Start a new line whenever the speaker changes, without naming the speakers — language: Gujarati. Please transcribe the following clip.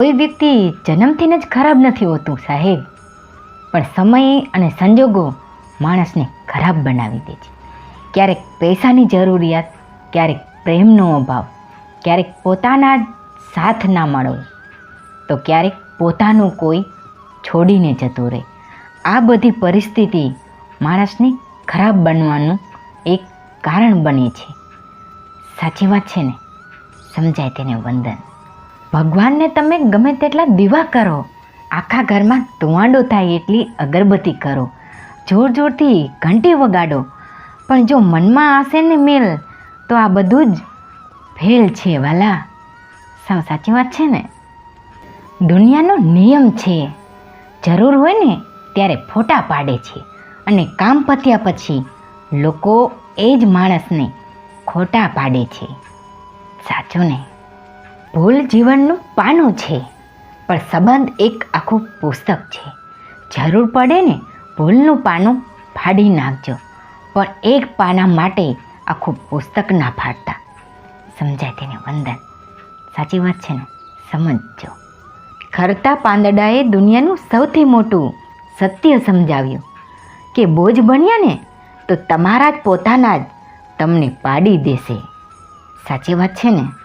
કોઈ વ્યક્તિ જન્મથી જ ખરાબ નથી હોતું, સાહેબ. પણ સમય અને સંજોગો માણસને ખરાબ બનાવી દે છે. ક્યારેક પૈસાની જરૂરિયાત, ક્યારેક પ્રેમનો અભાવ, ક્યારેક પોતાના સાથ ના મળવો. તો ક્યારેક પોતાનું કોઈ છોડીને જતું રહે. આ બધી પરિસ્થિતિ માણસને ખરાબ બનવાનું એક કારણ બને છે. સાચી વાત છે ને? સમજાય તેને વંદન. ભગવાનને તમે ગમે તેટલા દીવા કરો. આખા ઘરમાં ધુવાંડો થાય એટલી અગરબત્તી કરો. જોર જોરથી ઘંટી વગાડો. પણ જો મનમાં હશે ને મેલ, તો આ બધું જ ફેલ છે, વાલા. સાવ સાચી વાત છે ને? દુનિયાનો નિયમ છે. જરૂર હોય ને ત્યારે ફોટા પાડે છે. અને કામ પત્યા પછી લોકો એ જ માણસને ખોટા પાડે છે. સાચું ને? ભૂલ જીવનનું પાનું છે. પણ સંબંધ એક આખું પુસ્તક છે. જરૂર પડે ને ભૂલનું પાનું ફાડી નાખજો. પણ એક પાના માટે આખું પુસ્તક ના ફાડતા. સમજાય તેને વંદન? સાચી વાત છે ને? સમજજો. ખરતા પાંદડાએ દુનિયાનું સૌથી મોટું સત્ય સમજાવ્યું કે બોજ બન્યા ને તો તમારા જ પોતાના જ તમને પાડી દેશે. સાચી વાત છે ને?